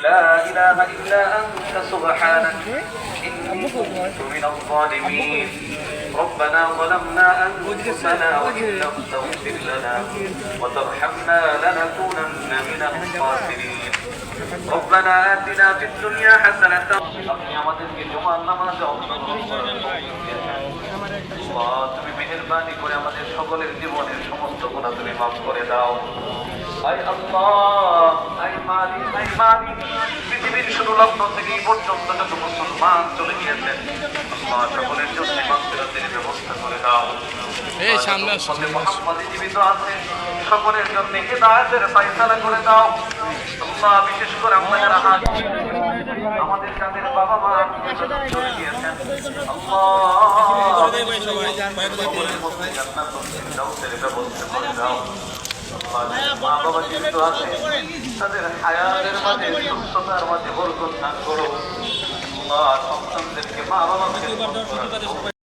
لا إله إلا أنت سبحانك إني كنت من الظالمين ربنا ظلمنا أنفسنا وإن لم تغفر لنا وترحمنا لنكونن من الخاسرين ربنا آتنا في الدنيا حسنة আপনি আমাদেরকে জুমার নামাজে অংশগ্রহণ করার তৌফিক দিয়েছেন। আল্লাহ, তুমি মেহেরবানি করে আমাদের সকলের জীবনের সমস্ত গুণা তুমি মাফ করে দাও আই আল্লাহ আই মালিক আই পৃথিবীর শুরু লগ্ন থেকে পর্যন্ত যত মুসলমান চলে গিয়েছেন সকলের জন্য মাগফিরাতের ব্যবস্থা করে দাও এই সামনে আসো, উম্মতে সামনে আসো। মুহাম্মাদী জীবিত আছে সকলের জন্য হিদায়াতের ফায়সালা করে দাও আল্লাহ বিশেষ করে আমরা যারা হাত আমাদের বাবা মা চলে গিয়েছেন ব্যবস্থা করে দাও। মা বাবা জীবিত আছে, তাদের হায়াতের মাঝে সুস্থতার মাঝে বরকত দান করো। সন্তানদেরকে মা বাবাকে